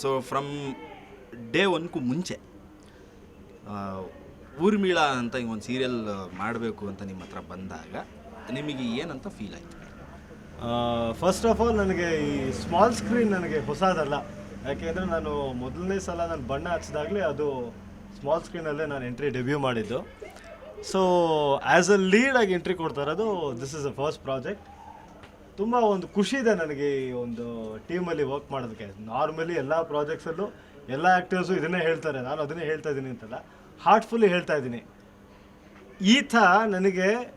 So from day ಒನ್ಗೂ ಮುಂಚೆ ಊರ್ಮಿಳ ಅಂತ ಹಿಂಗೆ ಒಂದು ಸೀರಿಯಲ್ ಮಾಡಬೇಕು ಅಂತ ನಿಮ್ಮ ಹತ್ರ ಬಂದಾಗ ನಿಮಗೆ ಏನಂತ ಫೀಲ್ ಆಯಿತು? ಫಸ್ಟ್ ಆಫ್ ಆಲ್ ನನಗೆ ಈ ಸ್ಮಾಲ್ ಸ್ಕ್ರೀನ್ ನನಗೆ ಹೊಸದಲ್ಲ. ಯಾಕೆಂದರೆ ನಾನು ಮೊದಲನೇ ಸಲ ನಾನು ಬಣ್ಣ ಹಚ್ಚಿದಾಗಲೇ ಅದು ಸ್ಮಾಲ್ ಸ್ಕ್ರೀನಲ್ಲೇ ನಾನು ಎಂಟ್ರಿ ಡೆಬ್ಯೂ ಮಾಡಿದ್ದು. ಸೊ ಆ್ಯಸ್ ಅ ಲೀಡ್ ಆಗಿ ಎಂಟ್ರಿ ಕೊಡ್ತಾ ಇರೋದು this is a first project ತುಂಬ ಒಂದು ಖುಷಿ ಇದೆ ನನಗೆ ಈ ಒಂದು ಟೀಮಲ್ಲಿ ವರ್ಕ್ ಮಾಡೋದಕ್ಕೆ. ನಾರ್ಮಲಿ ಎಲ್ಲ ಪ್ರಾಜೆಕ್ಟ್ಸಲ್ಲೂ ಎಲ್ಲ ಆ್ಯಕ್ಟರ್ಸು ಇದನ್ನೇ ಹೇಳ್ತಾರೆ. ನಾನು ಅದನ್ನೇ ಹೇಳ್ತಾ ಇದ್ದೀನಿ ಅಂತಲ್ಲ. ಹಾರ್ಟ್ಫುಲ್ಲಿ ಹೇಳ್ತಾ ಇದ್ದೀನಿ. ಈತ ನನಗೆ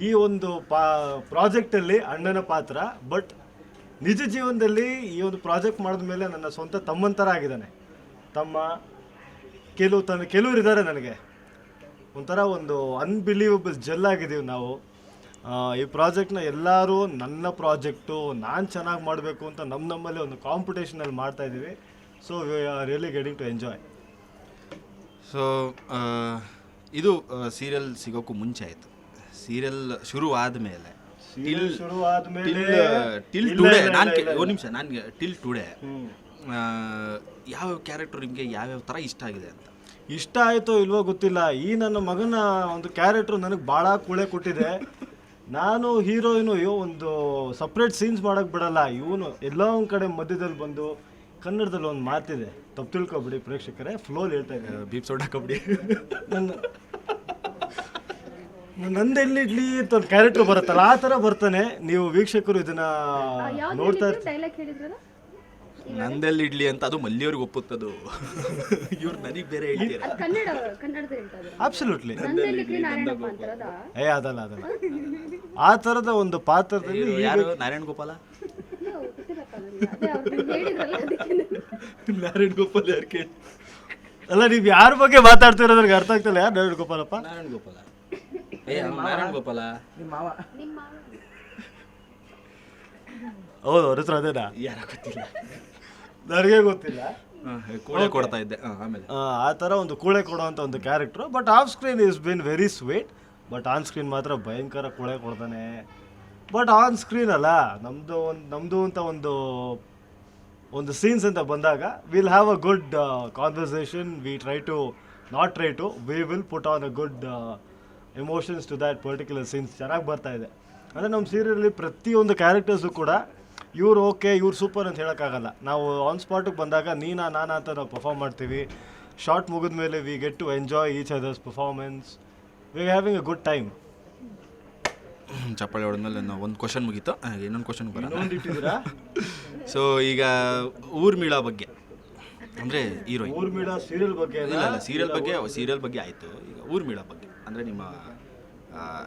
ಈ ಒಂದು ಪಾ ಪ್ರಾಜೆಕ್ಟಲ್ಲಿ ಅಣ್ಣನ ಪಾತ್ರ ಬಟ್ ನಿಜ ಜೀವನದಲ್ಲಿ ಈ ಒಂದು ಪ್ರಾಜೆಕ್ಟ್ ಮಾಡಿದ ಮೇಲೆ ನನ್ನ ಸ್ವಂತ ತಮ್ಮನ ಥರ ಆಗಿದ್ದಾನೆ. ತಮ್ಮ ಕೆಲವು ತನ್ನ ಕೆಲವರು ಇದ್ದಾರೆ ನನಗೆ. ಒಂಥರ ಒಂದು ಅನ್ಬಿಲೀವಬಲ್ ಜೆಲ್ ಆಗಿದ್ದೀವಿ ನಾವು. ಈ ಪ್ರಾಜೆಕ್ಟ್ನ ಎಲ್ಲರೂ ನನ್ನ ಪ್ರಾಜೆಕ್ಟು ನಾನು ಚೆನ್ನಾಗಿ ಮಾಡಬೇಕು ಅಂತ ನಮ್ಮ ನಮ್ಮಲ್ಲಿ ಒಂದು ಕಾಂಪಿಟೇಷನಲ್ಲಿ ಮಾಡ್ತಾ ಇದ್ದೀವಿ. So we are really getting to enjoy so ಇದು ಸೀರಿಯಲ್ ಸಿಗೋಕ್ಕೂ ಮುಂಚೆ ಆಯಿತು. ಸೀರಿಯಲ್ ಶುರು ಆದಮೇಲೆ ಶುರು ಆದಮೇಲೆ ಟಿಲ್ ಟುಡೇ ನಾನು. ಒಂದು ನಿಮಿಷ ನನಗೆ ಟಿಲ್ ಟುಡೇ ಯಾವ್ಯಾವ ಯಾವ ಕ್ಯಾರೆಕ್ಟರ್ ನಿಮಗೆ ಯಾವ್ಯಾವ ಥರ ಇಷ್ಟ ಆಗಿದೆ ಅಂತ? ಇಷ್ಟ ಆಯಿತು ಇಲ್ವೋ ಗೊತ್ತಿಲ್ಲ. ಈ ನನ್ನ ಮಗನ ಒಂದು ಕ್ಯಾರೆಕ್ಟ್ರು ನನಗೆ ಭಾಳ ಕುಳೆ ಕೊಟ್ಟಿದೆ. ನಾನು ಹೀರೋಯಿನು ಅಯ್ಯೋ ಒಂದು ಸಪ್ರೇಟ್ ಸೀನ್ಸ್ ಮಾಡೋಕ್ಕೆ ಬಿಡಲ್ಲ. ಇವನು ಎಲ್ಲ ಒಂದು ಕಡೆ ಮಧ್ಯದಲ್ಲಿ ಬಂದು ಕನ್ನಡದಲ್ಲಿ ಒಂದು ಮಾತಿದೆ. ತಪ್ಪು ತಿಳ್ಕೊಬಿಡಿ ಪ್ರೇಕ್ಷಕರೇ. ಫ್ಲೋಲ್ ಹೇಳ್ತಾ ಇದ್ದಾರೆ. Beep soda kabaddi. ನನ್ನ ನಂದೆಲ್ಲಿ ಇಡ್ಲಿ ಅಂತ ಒಂದು ಕ್ಯಾರೆಕ್ಟರ್ ಬರುತ್ತಲ್ಲ ಆ ಥರ ಬರ್ತಾನೆ. ನೀವು ವೀಕ್ಷಕರು ಇದನ್ನ ನೋಡ್ತಾ ಇರ್ತೀವಿ ಡೈಲಾಗ್ ಹೇಳಿದ್ರಲ್ಲ? ನಂದೆಲ್ಲಿ ಇಡ್ಲಿ ಅಂತ ಅದು ಮಲ್ಲಿಯವ್ರಿಗೆ ಒಪ್ಪುತ್ತದು. ಇವ್ರು ನನಗೆ ಬೇರೆ ಹೇಳ್ತೀರ. ಕನ್ನಡ ಕನ್ನಡದ ಹೇಳ್ತಾ ಇದ್ದಾರೆ ಅಬ್ಸಲ್ಯೂಟ್ಲಿ ನಂದೆಲ್ಲಿ ನಾರಾಯಣಪ್ಪ ಅಂತಾರದ ಏ ಅದಲ್ಲ ಅದಲ್ಲ. ಆ ಥರದ ಒಂದು ಪಾತ್ರದಲ್ಲಿ ಯಾರು? ನಾರಾಯಣ್ ಗೋಪಾಲ? ನಾರಾಯಣ್ ಗೋಪಾಲ್ ಯಾರು ಕೇಳಿ? ಅಲ್ಲ ನೀವು ಯಾರ ಬಗ್ಗೆ ಮಾತಾಡ್ತಿರೋದ್ರಿಗೆ ಅರ್ಥ ಆಗ್ತಿಲ್ಲ. ಯಾರು ನಾರಾಯಣ ಗೋಪಾಲಪ್ಪ? ನಾರಾಯಣ್ ಗೋಪಾಲ. ಏ ನಾರಾಯಣ್ ಗೋಪಾಲ. ನಿಮ್ಮ ಹೌದು ಅವ್ರ ಹತ್ರ ಅದೇನಾ? ಯಾರ ಗೊತ್ತಿಲ್ಲ. ನನಗೆ ಗೊತ್ತಿಲ್ಲ. ಕೂಳೆ ಕೊಡ್ತಾ ಇದ್ದೆ. ಆ, ಆಮೇಲೆ. ಆ, ಆ ಥರ ಒಂದು ಕೂಳೆ ಕೊಡುವಂಥ ಒಂದು character but off screen is been very sweet but on screen ಮಾತ್ರ ಭಯಂಕರ ಕೂಳೆ ಕೊಡ್ತಾನೆ. ಬಟ್ ಆನ್ ಸ್ಕ್ರೀನ್ ಅಲ್ಲ ನಮ್ಮದು ಒಂದು ನಮ್ಮದು ಅಂತ ಒಂದು ಒಂದು ಸೀನ್ಸ್ ಅಂತ ಬಂದಾಗ will have a good conversation we try to not try to we will put on a good emotions to that particular scenes ಚೆನ್ನಾಗಿ ಬರ್ತಾ ಇದೆ. ಅಂದರೆ ನಮ್ಮ ಸೀರಿಯಲಲ್ಲಿ ಪ್ರತಿಯೊಂದು ಕ್ಯಾರೆಕ್ಟರ್ಸು ಕೂಡ ಇವ್ರು ಓಕೆ ಇವ್ರು ಸೂಪರ್ ಅಂತ ಹೇಳೋಕ್ಕಾಗಲ್ಲ. ನಾವು ಆನ್ ಸ್ಪಾಟಿಗೆ ಬಂದಾಗ ನೀನಾ ನಾನಾ ಅಂತ ನಾವು ಪರ್ಫಾರ್ಮ್ ಮಾಡ್ತೀವಿ. ಶಾರ್ಟ್ ಮುಗಿದ ಮೇಲೆ we get to enjoy each others performance we having a good time ಚಪ್ಪಾಳೆ ಹೊಡೆದ್ಮೇಲೆ ಒಂದು ಕ್ವಶನ್ ಮುಗೀತು. ಇನ್ನೊಂದು ಕ್ವಶನ್ ಸೊ ಈಗ ಊರ್ಮಿಳಾ ಬಗ್ಗೆ. ಅಂದರೆ ಹೀರೋಯಿನ್ ಊರ್ಮಿಳ ಸೀರಿಯಲ್ ಬಗ್ಗೆ ಇಲ್ಲ ಇಲ್ಲ ಸೀರಿಯಲ್ ಬಗ್ಗೆ ಸೀರಿಯಲ್ ಬಗ್ಗೆ ಆಯಿತು. ಈಗ ಊರ್ಮಿಳಾ ಬಗ್ಗೆ. ಅಂದರೆ ನಿಮ್ಮ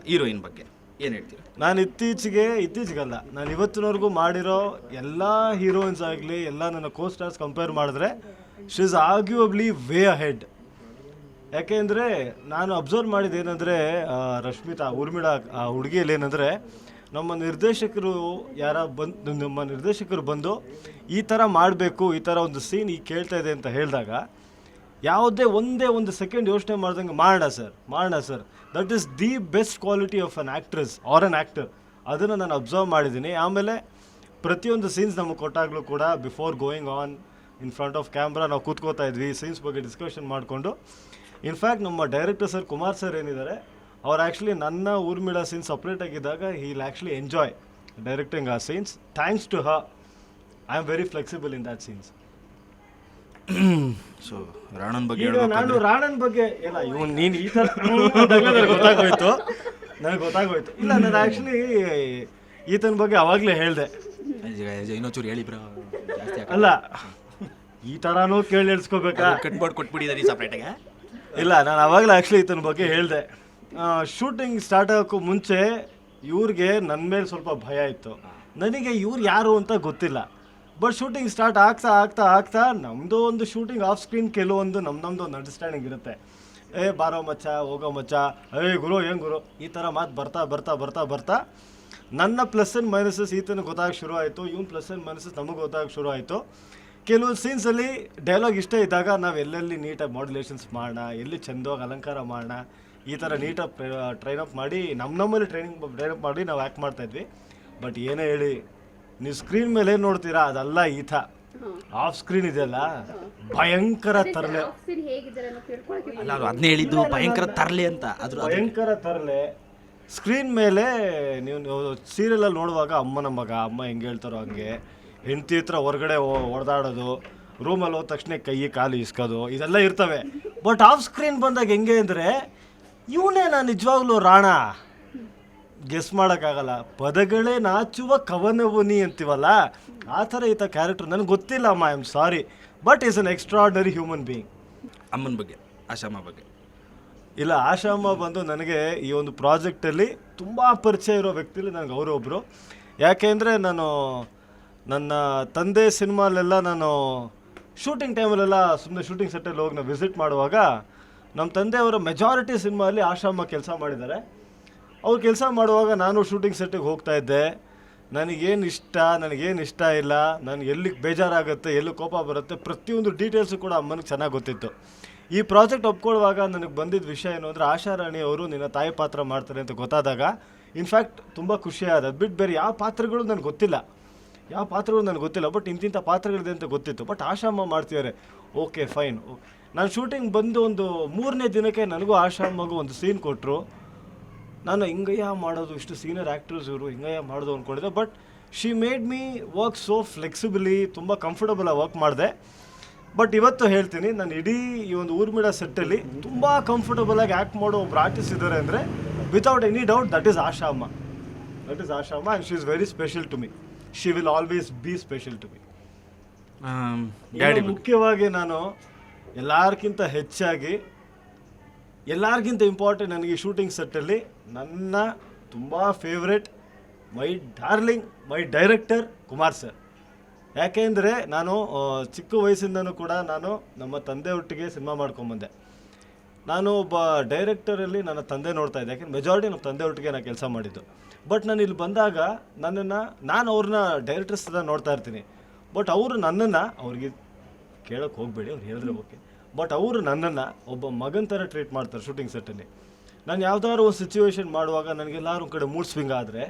ಹೀರೋಯಿನ್ ಬಗ್ಗೆ. ಏನು ಹೇಳ್ತೀರಾ? ನಾನು ಇತ್ತೀಚೆಗೆ, ಇತ್ತೀಚೆಗಲ್ಲ, ನಾನು ಇವತ್ತಿನವರೆಗೂ ಮಾಡಿರೋ ಎಲ್ಲ ಹೀರೋಯಿನ್ಸ್ ಆಗಲಿ, ಎಲ್ಲ ನನ್ನ ಕೋ ಸ್ಟಾರ್ಸ್ ಕಂಪೇರ್ ಮಾಡಿದ್ರೆ she is arguably way ahead ಯಾಕೆಂದರೆ, ನಾನು ಅಬ್ಸರ್ವ್ ಮಾಡಿದ ಏನಂದರೆ ರಶ್ಮಿತಾ, ಊರ್ಮಿಳಾ, ಆ, ಹುಡುಗಿಯಲ್ಲಿ ಏನಂದರೆ, ನಮ್ಮ ನಿರ್ದೇಶಕರು ಯಾರ ಬಂದು, ನಮ್ಮ ನಿರ್ದೇಶಕರು ಬಂದು ಈ ಥರ ಮಾಡಬೇಕು, ಈ ಥರ ಒಂದು ಸೀನ್ ಈಗ ಕೇಳ್ತಾ ಇದೆ ಅಂತ ಹೇಳಿದಾಗ ಯಾವುದೇ ಒಂದೇ ಒಂದು ಸೆಕೆಂಡ್ ಯೋಚನೆ ಮಾಡ್ದಂಗೆ ಮಾಡೋಣ ಸರ್ ಮಾಡೋಣ sir that is the best quality of an actress or an actor ಅದನ್ನು ನಾನು ಅಬ್ಸರ್ವ್ ಮಾಡಿದ್ದೀನಿ. ಆಮೇಲೆ ಪ್ರತಿಯೊಂದು ಸೀನ್ಸ್ ನಮಗೆ ಕೊಟ್ಟಾಗಲೂ ಕೂಡ before going on in front of camera ನಾವು ಕೂತ್ಕೋತಾ ಇದ್ವಿ ಸೀನ್ಸ್ ಬಗ್ಗೆ ಡಿಸ್ಕಷನ್ ಮಾಡಿಕೊಂಡು. ಇನ್ಫ್ಯಾಕ್ಟ್ ನಮ್ಮ ಡೈರೆಕ್ಟರ್ ಸರ್ ಕುಮಾರ್ ಸರ್ ಏನಿದ್ದಾರೆ, ಅವ್ರು ಆ್ಯಕ್ಚುಲಿ ನನ್ನ ಊರ್ಮಿಳ ಸೀನ್ಸ್ ಸಪ್ರೇಟ್ ಆಗಿದ್ದಾಗ ಹೀಲ್ ಆ್ಯಕ್ಚುಲಿ ಎಂಜಾಯ್ ಡೈರೆಕ್ಟಿಂಗ್ ಆ scenes thanks to her I am very flexible in that scenes so ರಾಣನ್ ಬಗ್ಗೆ ಈಗ ನಾನು ರಾಣನ್ ಬಗ್ಗೆ ಇಲ್ಲ ಇವನ್ ನೀನು ಈ ಥರ ನನಗೆ ಗೊತ್ತಾಗೋಯ್ತು. ನನಗೆ ಗೊತ್ತಾಗೋಯ್ತು. ಇಲ್ಲ ನಾನು ಆ್ಯಕ್ಚುಲಿ ಈತನ ಬಗ್ಗೆ ಅವಾಗ್ಲೇ ಹೇಳಿದೆ. ಇನ್ನೊಂಚೂರು ಹೇಳಿ ಬ್ರೋ. ಜಾಸ್ತಿ ಅಲ್ಲ ಈ ಥರನೂ ಕೇಳಿ ಹೇಳ್ಸ್ಕೋಬೇಕಾ ಕಟ್ ಮಾಡಿ ಕೊಟ್ಬಿಟ್ಟಿದ್ದಾರೆ ಸಪ್ರೇಟಾಗೆ ಇಲ್ಲ ನಾನು ಅವಾಗಲೇ ಆ್ಯಕ್ಚುಲಿ ಈತನ ಬಗ್ಗೆ ಹೇಳಿದೆ. ಶೂಟಿಂಗ್ ಸ್ಟಾರ್ಟ್ ಆಗೋಕ್ಕೂ ಮುಂಚೆ ಇವ್ರಿಗೆ ನನ್ನ ಮೇಲೆ ಸ್ವಲ್ಪ ಭಯ ಇತ್ತು. ನನಗೆ ಇವ್ರು ಯಾರು ಅಂತ ಗೊತ್ತಿಲ್ಲ. ಬಟ್ ಶೂಟಿಂಗ್ ಸ್ಟಾರ್ಟ್ ಆಗ್ತಾ ಆಗ್ತಾ ಆಗ್ತಾ ನಮ್ಮದು ಒಂದು ಶೂಟಿಂಗ್ ಆಫ್ ಸ್ಕ್ರೀನ್ ಕೆಲವೊಂದು ನಮ್ಮ ನಮ್ಮದು ಒಂದು ಅಂಡರ್ಸ್ಟ್ಯಾಂಡಿಂಗ್ ಇರುತ್ತೆ. ಏ, ಬಾರೋ ಮಚ್ಚ, ಹೋಗೋ ಮಚ್ಚ, ಏ, ಗುರು, ಏನು ಗುರು? ಈ ಥರ ಮಾತು ಬರ್ತಾ ಬರ್ತಾ ಬರ್ತಾ ಬರ್ತಾ ನನ್ನ ಪ್ಲಸ್ ಆ್ಯಂಡ್ ಮೈನಸಸ್ ಈತನ ಗೊತ್ತಾಗ ಶುರು ಆಯಿತು, ಇವ್ನು ಪ್ಲಸ್ ಆ್ಯಂಡ್ ಮೈನಸಸ್ ನಮಗೆ ಗೊತ್ತಾಗ ಶುರು ಆಯಿತು. ಕೆಲವು ಸೀನ್ಸಲ್ಲಿ ಡೈಲಾಗ್ ಇಷ್ಟ ಇದ್ದಾಗ ನಾವು ಎಲ್ಲೆಲ್ಲಿ ನೀಟಾಗಿ ಮಾಡ್ಯುಲೇಷನ್ಸ್ ಮಾಡೋಣ ಎಲ್ಲಿ ಚಂದವಾಗಿ ಅಲಂಕಾರ ಮಾಡೋಣ ಈ ಥರ ನೀಟಾಗಿ ಟ್ರೈನ್ ಅಪ್ ಮಾಡಿ ನಮ್ಮ ನಮ್ಮಲ್ಲಿ ಟ್ರೈನಿಂಗ್ ಟ್ರೈನ್ ಅಪ್ ಮಾಡಿ ನಾವು ಆ್ಯಕ್ಟ್ ಮಾಡ್ತಾಯಿದ್ವಿ ಬಟ್ ಏನೇ ಹೇಳಿ ನೀವು ಸ್ಕ್ರೀನ್ ಮೇಲೆ ಏನು ನೋಡ್ತೀರಾ? ಅದಲ್ಲ ಈತ. ಆಫ್ ಸ್ಕ್ರೀನ್ ಇದೆಯಲ್ಲ ಭಯಂಕರ ತರಲೆ. ಅಲ್ಲ ಅವ್ರು ಅದನ್ನೇ ಹೇಳಿದ್ದು ಭಯಂಕರ ತರಲೆ ಅಂತ. ಅದ್ರ ಭಯಂಕರ ತರಲೆ. ಸ್ಕ್ರೀನ್ ಮೇಲೆ ನೀವು ಸೀರಿಯಲಲ್ಲಿ ನೋಡುವಾಗ ಅಮ್ಮನ ಮಗ ಅಮ್ಮ ಹೆಂಗೆ ಹೇಳ್ತಾರೋ ಹಂಗೆ. ಹೆಂಡತಿ ಹತ್ರ ಹೊರಗಡೆ ಹೊಡೆದಾಡೋದು ರೂಮಲ್ಲಿ ಹೋದ ತಕ್ಷಣ ಕೈ ಕಾಲು ಇಸ್ಕೋದು. ಇದೆಲ್ಲ ಇರ್ತವೆ. ಬಟ್ ಆಫ್ ಸ್ಕ್ರೀನ್ ಬಂದಾಗ ಹೆಂಗೆ ಅಂದರೆ ಇವನೇ ನಾನು ನಿಜವಾಗ್ಲೂ ರಾಣ? ಗೆಸ್ ಮಾಡೋಕ್ಕಾಗಲ್ಲ. ಪದಗಳೇ ನಾಚುವ ಕವನವನಿ ಅಂತೀವಲ್ಲ? ಆ ಥರ ಈತ ಕ್ಯಾರೆಕ್ಟರ್ ನನಗೆ ಗೊತ್ತಿಲ್ಲ ಅಮ್ಮ I am sorry but is an extraordinary human being ಅಮ್ಮನ ಬಗ್ಗೆ ಆಶಾಮ ಬಗ್ಗೆ. ಇಲ್ಲ ಆಶಾಮ್ಮ ಬಂದು ನನಗೆ ಈ ಒಂದು ಪ್ರಾಜೆಕ್ಟಲ್ಲಿ ತುಂಬ ಪರಿಚಯ ಇರೋ ವ್ಯಕ್ತಿಲಿ ನನಗೆ ಅವರೊಬ್ಬರು ಯಾಕೆಂದರೆ ನಾನು ನನ್ನ ತಂದೆ ಸಿನಿಮಾಲೆಲ್ಲ ನಾನು ಶೂಟಿಂಗ್ ಟೈಮಲ್ಲೆಲ್ಲ ಸುಮ್ಮನೆ ಶೂಟಿಂಗ್ ಸೆಟ್ಟಲ್ಲಿ ಹೋಗಿ ನಾವು ವಿಸಿಟ್ ಮಾಡುವಾಗ ನಮ್ಮ ತಂದೆಯವರ ಮೆಜಾರಿಟಿ ಸಿನಿಮಾಲ್ಲಿ ಆಶಾಮ್ಮ ಕೆಲಸ ಮಾಡಿದ್ದಾರೆ. ಅವ್ರು ಕೆಲಸ ಮಾಡುವಾಗ ನಾನು ಶೂಟಿಂಗ್ ಸೆಟ್ಟಿಗೆ ಹೋಗ್ತಾ ಇದ್ದೆ. ನನಗೇನು ಇಷ್ಟ? ನನಗೇನು ಇಷ್ಟ ಇಲ್ಲ? ನನಗೆ ಎಲ್ಲಿಗೆ ಬೇಜಾರಾಗುತ್ತೆ? ಎಲ್ಲಿ ಕೋಪ ಬರುತ್ತೆ? ಪ್ರತಿಯೊಂದು ಡೀಟೇಲ್ಸು ಕೂಡ ಅಮ್ಮನಿಗೆ ಚೆನ್ನಾಗಿ ಗೊತ್ತಿತ್ತು. ಈ ಪ್ರಾಜೆಕ್ಟ್ ಒಪ್ಕೊಳ್ಳುವಾಗ ನನಗೆ ಬಂದಿದ್ದ ವಿಷಯ ಏನು ಅಂದರೆ ಆಶಾರಾಣಿ ಅವರು ನಿನ್ನ ತಾಯಿ ಪಾತ್ರ ಮಾಡ್ತಾರೆ ಅಂತ ಗೊತ್ತಾದಾಗ ಇನ್ಫ್ಯಾಕ್ಟ್ ತುಂಬ ಖುಷಿಯಾದ ಅದು ಬಿಟ್ಟು ಬೇರೆ ಯಾವ ಪಾತ್ರಗಳು ನನಗೆ ಗೊತ್ತಿಲ್ಲ. ಯಾವ ಪಾತ್ರಗಳು ನನಗೆ ಗೊತ್ತಿಲ್ಲ. ಬಟ್ ಇಂತಿಂಥ ಪಾತ್ರಗಳಿದೆ ಅಂತ ಗೊತ್ತಿತ್ತು. ಬಟ್ ಆಶಾಮ್ಮ ಮಾಡ್ತಿದ್ದಾರೆ ಓಕೆ ಫೈನ್ ನಾನು ಶೂಟಿಂಗ್ ಬಂದು ಒಂದು ಮೂರನೇ ದಿನಕ್ಕೆ ನನಗೂ ಆಶಾಮ್ಮಗೂ ಒಂದು ಸೀನ್ ಕೊಟ್ಟರು ನಾನು ಹಿಂಗಯ್ಯ ಮಾಡೋದು ಇಷ್ಟು ಸೀನಿಯರ್ ಆ್ಯಕ್ಟರ್ಸ್ ಇವರು ಹಿಂಗಯ್ಯ ಮಾಡೋದು ಅಂದ್ಕೊಂಡಿದ್ದೆ but she made me work so flexibly ತುಂಬ ಕಂಫರ್ಟಬಲ್ ವರ್ಕ್ ಮಾಡಿದೆ. ಬಟ್ ಇವತ್ತು ಹೇಳ್ತೀನಿ ನಾನು ಇಡೀ ಈ ಒಂದು ಊರ್ಮಿಡ ಸೆಟ್ಟಲ್ಲಿ ತುಂಬ ಕಂಫರ್ಟಬಲಾಗಿ ಆ್ಯಕ್ಟ್ ಮಾಡೋ ಒಬ್ರು ಆರ್ಟಿಸ್ಟ್ ಇದ್ದಾರೆ ಅಂದರೆ without any doubt that is Asha ಅಮ್ಮ ದಟ್ ಈಸ್ ಆಶಾ ಅಮ್ಮ and she is very special to me she will always be special to me daddy ಮುಖ್ಯವಾಗಿ ನಾನು ಎಲ್ಲರಿಗಿಂತ ಹೆಚ್ಚಾಗಿ ಎಲ್ಲರಿಗಿಂತ ಇಂಪಾರ್ಟೆಂಟ್ ನನಗೆ ಶೂಟಿಂಗ್ ಸೆಟ್ಟಲ್ಲಿ ನನ್ನ ತುಂಬ favourite my darling my director Kumar sir ಯಾಕೆಂದರೆ ನಾನು ಚಿಕ್ಕ ವಯಸ್ಸಿಂದನೂ ಕೂಡ ನಾನು ನಮ್ಮ ತಂದೆ ಒಟ್ಟಿಗೆ ಸಿನಿಮಾ ಮಾಡ್ಕೊಂಬಂದೆ. ನಾನು ಒಬ್ಬ ಡೈರೆಕ್ಟರಲ್ಲಿ ನನ್ನ ತಂದೆ ನೋಡ್ತಾ ಇದ್ದೆ ಯಾಕೆಂದ್ರೆ ಮೆಜಾರಿಟಿ ನಮ್ಮ ತಂದೆ ಒಟ್ಟಿಗೆ ನಾನು ಕೆಲಸ ಮಾಡಿದ್ದು. ಬಟ್ ನಾನು ಇಲ್ಲಿ ಬಂದಾಗ ನನ್ನನ್ನು ನಾನು ಅವ್ರನ್ನ ಡೈರೆಕ್ಟರ್ಸ್ ನೋಡ್ತಾ ಇರ್ತೀನಿ. ಬಟ್ ಅವರು ನನ್ನನ್ನು ಅವ್ರಿಗೆ ಕೇಳೋಕೆ ಹೋಗಬೇಡಿ ಅವ್ರು ಹೇಳಿದ್ರೆ ಓಕೆ ಬಟ್ ಅವರು ನನ್ನನ್ನು ಒಬ್ಬ ಮಗನ ಥರ ಟ್ರೀಟ್ ಮಾಡ್ತಾರೆ ಶೂಟಿಂಗ್ ಸೆಟ್ಟಲ್ಲಿ ನಾನು ಯಾವ್ದಾದ್ರು ಒಂದು ಸಿಚುವೇಶನ್ ಮಾಡುವಾಗ ನನಗೆಲ್ಲರೂ ಕಡೆ ಮೂಡ್ ಸ್ವಿಂಗ್ ಆದರೆ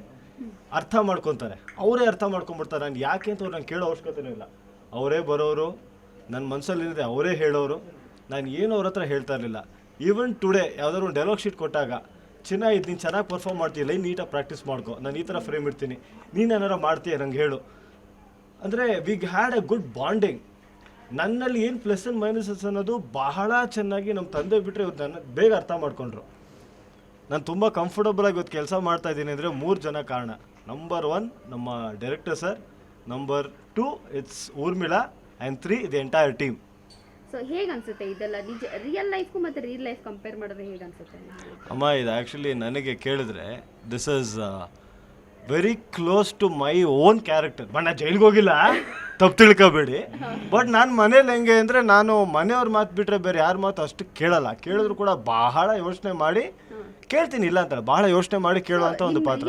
ಅರ್ಥ ಮಾಡ್ಕೊತಾರೆ. ಅವರೇ ಅರ್ಥ ಮಾಡ್ಕೊಂಬಿಡ್ತಾರೆ ನಾನು ಯಾಕೆ ಅಂತ ಅವ್ರು ನಾನು ಕೇಳೋ ಅವಶ್ಯಕತೆನೂ ಇಲ್ಲ. ಅವರೇ ಬರೋರು ನನ್ನ ಮನಸ್ಸಲ್ಲಿದೆ ಅವರೇ ಹೇಳೋರು. ನಾನು ಏನು ಅವ್ರ ಹತ್ರ ಹೇಳ್ತಾ ಇರಲಿಲ್ಲ. ಈವನ್ ಟುಡೇ ಯಾವ್ದಾದ್ರು ಒಂದು ಡೈಲಾಗ್ ಶೀಟ್ ಕೊಟ್ಟಾಗ, ಚಿನ್ನ, ಇದು ನೀನು ಚೆನ್ನಾಗಿ ಪರ್ಫಾರ್ಮ್ ಮಾಡ್ತೀಯ, ಲೈನ್ ನೀಟಾಗಿ ಪ್ರಾಕ್ಟೀಸ್ ಮಾಡ್ಕೊ. ನಾನು ಈ ಥರ ಫ್ರೇಮ್ ಇಡ್ತೀನಿ. ನೀನು ಏನಾರ ಮಾಡ್ತೀಯ ನಂಗೆ ಹೇಳು. ಅಂದರೆ we had a good bonding ನನ್ನಲ್ಲಿ ಏನು ಪ್ಲಸ್ ಅಂಡ್ ಮೈನಸಸ್ ಅನ್ನೋದು ಬಹಳ ಚೆನ್ನಾಗಿ ನಮ್ಮ ತಂದೆ ಬಿಟ್ಟರೆ ಇವತ್ತು ನನ್ನ ಬೇಗ ಅರ್ಥ ಮಾಡ್ಕೊಂಡ್ರು. ನಾನು ತುಂಬ ಕಂಫರ್ಟಬಲ್ ಆಗಿ ಇವತ್ತು ಕೆಲಸ ಮಾಡ್ತಾ ಇದ್ದೀನಿ ಅಂದರೆ ಮೂರು ಜನ ಕಾರಣ. ನಂಬರ್ ಒನ್ ನಮ್ಮ director sir number two it's Urmila and three the entire team so ಹೇಗೆ ಅನ್ಸುತ್ತೆ ಇದೆಲ್ಲ? ನಿಜ ರಿಯಲ್ ಲೈಫ್ ಮತ್ತು ರಿಯಲ್ ಲೈಫ್ ಕಂಪೇರ್ ಮಾಡಿದ್ರೆ ಹೇಗೆ ಅನ್ಸುತ್ತೆ ಅಮ್ಮ ಇದು ಆ್ಯಕ್ಚುಲಿ ನನಗೆ ಕೇಳಿದ್ರೆ this is very close to my own character but ನಾನು ಜೈಲಿಗೆ ಹೋಗಿಲ್ಲ? ತಪ್ಪು ತಿಳ್ಕೊಬೇಡಿ. ಬಟ್ ನಾನು ಮನೇಲಿ ಹೆಂಗೆ ಅಂದರೆ ನಾನು ಮನೆಯವ್ರ ಮಾತು ಬಿಟ್ಟರೆ ಬೇರೆ ಯಾರ ಮಾತು ಅಷ್ಟು ಕೇಳಲ್ಲ. ಕೇಳಿದ್ರು ಕೂಡ ಬಹಳ ಯೋಚನೆ ಮಾಡಿ ಕೇಳ್ತೀನಿ ಇಲ್ಲ ಅಂತ ಬಹಳ ಯೋಚನೆ ಮಾಡಿ ಕೇಳುವಂಥ ಒಂದು ಪಾತ್ರ.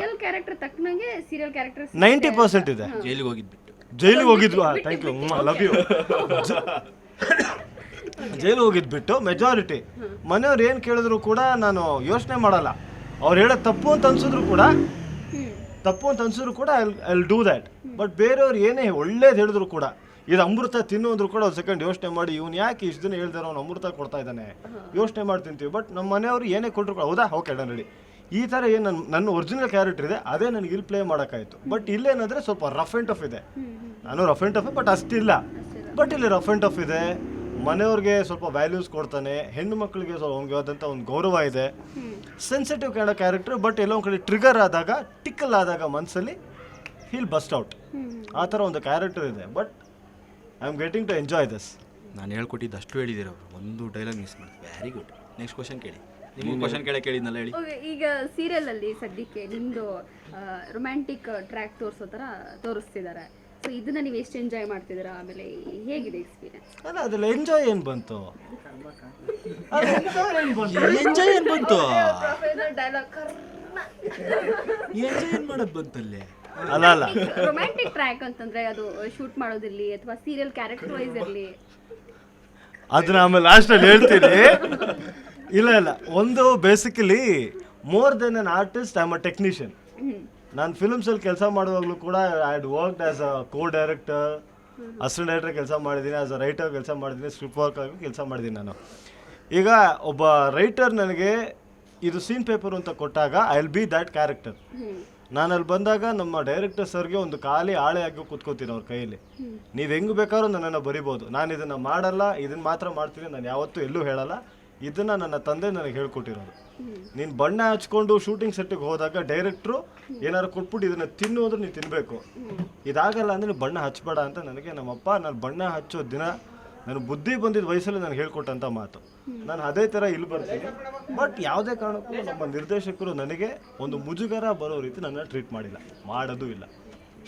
ನೈಂಟಿ ಪರ್ಸೆಂಟ್ ಇದೆ. ಜೈಲಿಗೆ ಹೋಗಿದ್ಬಿಟ್ಟು. ಜೈಲಿಗೆ ಹೋಗಿದ್ವು ಥ್ಯಾಂಕ್ ಯು ಲವ್ ಯು ಜೈಲಿಗೆ ಹೋಗಿದ್ಬಿಟ್ಟು ಮೆಜಾರಿಟಿ ಮನೆಯವ್ರು ಏನು ಕೇಳಿದ್ರು ಕೂಡ ನಾನು ಯೋಚನೆ ಮಾಡಲ್ಲ. ಅವ್ರು ಹೇಳೋ ತಪ್ಪು ಅಂತ ಅನ್ಸಿದ್ರು ಕೂಡ ತಪ್ಪು ಅಂತ ಅನ್ಸಿದ್ರು ಕೂಡ I I do that but ಬೇರೆಯವ್ರು ಏನೇ ಒಳ್ಳೇದು ಹೇಳಿದ್ರು ಕೂಡ ಇದು ಅಮೃತ ತಿನ್ನು ಅಂದ್ರು ಕೂಡ ಒಂದು ಸೆಕೆಂಡ್ ಯೋಚನೆ ಮಾಡಿ ಇವ್ನು ಯಾಕೆ ಇಷ್ಟು ದಿನ ಹೇಳ್ದಾರ ಅವ್ನು ಅಮೃತ ಕೊಡ್ತಾ ಇದ್ದಾನೆ? ಯೋಚನೆ ಮಾಡಿ ತಿಂತೀವಿ ಬಟ್ ನಮ್ಮ ಮನೆಯವರು ಏನೇ ಕೊಟ್ಟರು ಕೂಡ ಹೌದಾ? ಓಕೆ ಡನ್ ರೆಡಿ ಈ ಥರ ಏನು ನನ್ನ ನನ್ನ ಒರಿಜಿನಲ್ ಕ್ಯಾರೆಕ್ಟರ್ ಇದೆ ಅದೇ ನನಗೆ ಇಲ್ಲಿ ಪ್ಲೇ ಮಾಡೋಕ್ಕಾಯ್ತು. ಬಟ್ ಇಲ್ಲೇನಂದರೆ ಸ್ವಲ್ಪ ರಫ್ ಆ್ಯಂಡ್ ಟಫ್ ಇದೆ. ನಾನು ರಫ್ ಆ್ಯಂಡ್ ಟಫ್ ಬಟ್ ಅಷ್ಟಿಲ್ಲ. ಬಟ್ ಇಲ್ಲಿ ರಫ್ ಆ್ಯಂಡ್ ಟಫ್ ಇದೆ. ಮನೆಯವ್ರಿಗೆ ಸ್ವಲ್ಪ ವ್ಯಾಲ್ಯೂಸ್ ಕೊಡ್ತಾನೆ. ಹೆಣ್ಣು ಮಕ್ಕಳಿಗೆ ಸ್ವಲ್ಪ ಅವ್ನಿಗೆ ಆದಂಥ ಒಂದು ಗೌರವ ಇದೆ. ಸೆನ್ಸಿಟಿವ್ ಕಾಣೋ ಕ್ಯಾರೆಕ್ಟರ್ ಬಟ್ ಎಲ್ಲೋ ಒಂದು ಕಡೆ ಟ್ರಿಗರ್ ಆದಾಗ ಟಿಕ್ಕಲ್ ಆದಾಗ ಮನಸ್ಸಲ್ಲಿ ಹೀಲ್ ಬಸ್ಟ್ ಔಟ್ ಆ ಥರ ಒಂದು ಕ್ಯಾರೆಕ್ಟರ್ ಇದೆ. But I am getting to enjoy this ನಾನು ಹೇಳ್ಕೊಟ್ಟಿದ್ದು ಅಷ್ಟು ಹೇಳಿದ್ದೀರ ಅವರು. ಒಂದು ಡೈಲಾಗ್ ಮಿಸ್ ಮಾಡಿ ವೆರಿ ಗುಡ್ ನೆಕ್ಸ್ಟ್ ಕ್ವಶನ್ ಕೇಳಿ. ನಿಮ್ಗೆ ಕ್ವಶನ್ ಕೇಳಕ್ಕೆ ಕೇಳಿದ್ನಲ್ಲ ಹೇಳಿ. ಓಕೆ ಈಗ ಸೀರಿಯಲ್ ಅಲ್ಲಿ ಸದ್ಯಕ್ಕೆ ನಿಮ್ದು ರೊಮ್ಯಾಂಟಿಕ್ ಟ್ರ್ಯಾಕ್ ತೋರಿಸೋ ಥರ ತೋರಿಸ್ತಿದ್ದಾರೆ. ಸೊ ಇದನ್ನ ನೀವು ಎಷ್ಟು ಎಂಜಾಯ್ ಮಾಡ್ತಿದ್ದೀರಾ? ಆಮೇಲೆ ಹೇಗಿದೆ ಎಕ್ಸ್ಪೀರಿಯನ್ಸ್ ಅಲ್ಲ ಅದ್ರಲ್ಲಿ ಎಂಜಾಯ್ ಏನು ಬಂತು? ಎಂಜಾಯ್ ಏನು ಬಂತು? ಎಂಜಾಯ್ ಏನು ಮಾಡೋದು ಬಂತಲ್ಲೇ ಅಲ್ಲ? ಅಲ್ಲ ರೊಮ್ಯಾಂಟಿಕ್ ಟ್ರ್ಯಾಕ್ ಅಂತಂದ್ರೆ ಅದು ಶೂಟ್ ಮಾಡೋದಿರ್ಲಿ ಅಥವಾ ಸೀರಿಯಲ್ ಕ್ಯಾರೆಕ್ಟರ್ ವೈಸ್ ಇರಲಿ. ಅದನ್ನ ಆಮೇಲೆ ಲಾಸ್ಟಲ್ಲಿ ಹೇಳ್ತೀನಿ. ಇಲ್ಲ ಇಲ್ಲ. ಒಂದು basically more then an artist I am a technician ನಾನು ಫಿಲ್ಮ್ಸಲ್ಲಿ ಕೆಲಸ ಮಾಡುವಾಗಲೂ ಕೂಡ I had worked as a co director assistant director ಕೆಲಸ ಮಾಡಿದ್ದೀನಿ ಆಸ್ ಅ ರೈಟರ್ ಕೆಲಸ ಮಾಡಿದ್ದೀನಿ ಸ್ಕ್ರಿಪ್ಟ್ ವರ್ಕ್ ಆಗಿ ಕೆಲಸ ಮಾಡಿದ್ದೀನಿ ನಾನು. ಈಗ ಒಬ್ಬ ರೈಟರ್ ನನಗೆ ಇದು ಸೀನ್ ಪೇಪರ್ ಅಂತ ಕೊಟ್ಟಾಗ I will be that character ನಾನು ಅಲ್ಲಿ ಬಂದಾಗ ನಮ್ಮ ಡೈರೆಕ್ಟರ್ ಸರ್ಗೆ ಒಂದು ಖಾಲಿ ಆಳೆ ಆಗಿ ಕೂತ್ಕೋತೀನಿ ಅವ್ರ ಕೈಯಲ್ಲಿ. ನೀವು ಹೆಂಗೆ ಬೇಕಾದ್ರೂ ನನ್ನನ್ನು ಬರಿಬೋದು. ನಾನು ಇದನ್ನು ಮಾಡಲ್ಲ ಇದನ್ನು ಮಾತ್ರ ಮಾಡ್ತೀನಿ, ನಾನು ಯಾವತ್ತೂ ಎಲ್ಲೂ ಹೇಳಲ್ಲ. ಇದನ್ನು ನನ್ನ ತಂದೆ ನನಗೆ ಹೇಳ್ಕೊಟ್ಟಿರೋದು. ನೀನು ಬಣ್ಣ ಹಚ್ಕೊಂಡು ಶೂಟಿಂಗ್ ಸೆಟ್ಟಿಗೆ ಹೋದಾಗ ಡೈರೆಕ್ಟ್ರು ಏನಾರು ಕೊಟ್ಬಿಟ್ಟು ಇದನ್ನ ತಿನ್ನು ಅಂದ್ರೆ ನೀನು ತಿನ್ನಬೇಕು ಇದಾಗಲ್ಲ ಅಂದ್ರೆ ನೀನು ಬಣ್ಣ ಹಚ್ಚಬೇಡ ಅಂತ ನನಗೆ ನಮ್ಮಪ್ಪ, ನಾನು ಬಣ್ಣ ಹಚ್ಚೋ ದಿನ ನಾನು ಬುದ್ಧಿ ಬಂದಿದ್ದ ವಯಸ್ಸಲ್ಲಿ ನಾನು ಹೇಳ್ಕೊಟ್ಟಂಥ ಮಾತು. ನಾನು ಅದೇ ಥರ ಇಲ್ಲಿ ಬರ್ತೀನಿ. ಬಟ್ ಯಾವುದೇ ಕಾರಣಕ್ಕೂ ನಮ್ಮ ನಿರ್ದೇಶಕರು ನನಗೆ ಒಂದು ಮುಜುಗರ ಬರೋ ರೀತಿ ನನ್ನ ಟ್ರೀಟ್ ಮಾಡಿಲ್ಲ. ಮಾಡೋದು ಇಲ್ಲ.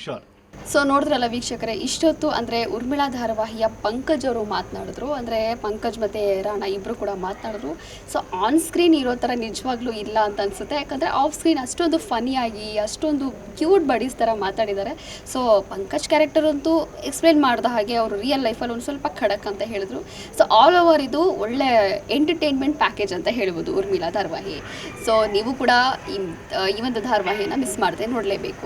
ಶೋರ್ ಸೊ ನೋಡಿದ್ರಲ್ಲ ವೀಕ್ಷಕರೇ, ಇಷ್ಟೊತ್ತು ಅಂದರೆ ಉರ್ಮಿಳಾ ಧಾರಾವಾಹಿಯ ಪಂಕಜ್ ಅವರು ಮಾತನಾಡಿದ್ರು. ಅಂದರೆ ಪಂಕಜ್ ಮತ್ತು ರಾಣಾ ಇಬ್ಬರು ಕೂಡ ಮಾತನಾಡಿದ್ರು. ಸೊ ಆನ್ ಸ್ಕ್ರೀನ್ ಇರೋ ಥರ ನಿಜವಾಗ್ಲೂ ಇಲ್ಲ ಅಂತ ಅನಿಸುತ್ತೆ. ಯಾಕಂದರೆ ಆಫ್ ಸ್ಕ್ರೀನ್ ಅಷ್ಟೊಂದು ಫನಿಯಾಗಿ ಅಷ್ಟೊಂದು ಕ್ಯೂಟ್ ಬಡೀಸ್ ಥರ ಮಾತಾಡಿದ್ದಾರೆ ಸೊ ಪಂಕಜ್ ಕ್ಯಾರೆಕ್ಟರ್ ಅಂತೂ ಎಕ್ಸ್ಪ್ಲೇನ್ ಮಾಡಿದ ಹಾಗೆ ಅವರು ರಿಯಲ್ ಲೈಫಲ್ಲಿ ಒಂದು ಸ್ವಲ್ಪ ಖಡಕ್ ಅಂತ ಹೇಳಿದ್ರು. ಸೊ ಆಲ್ ಓವರ್ ಇದು ಒಳ್ಳೆ ಎಂಟರ್ಟೈನ್ಮೆಂಟ್ ಪ್ಯಾಕೇಜ್ ಅಂತ ಹೇಳ್ಬೋದು ಉರ್ಮಿಳಾ ಧಾರಾವಾಹಿ. ಸೊ ನೀವು ಕೂಡ ಈ ಈ ಒಂದು ಧಾರಾವಾಹಿನ ಮಿಸ್ ಮಾಡದೆ ನೋಡಲೇಬೇಕು.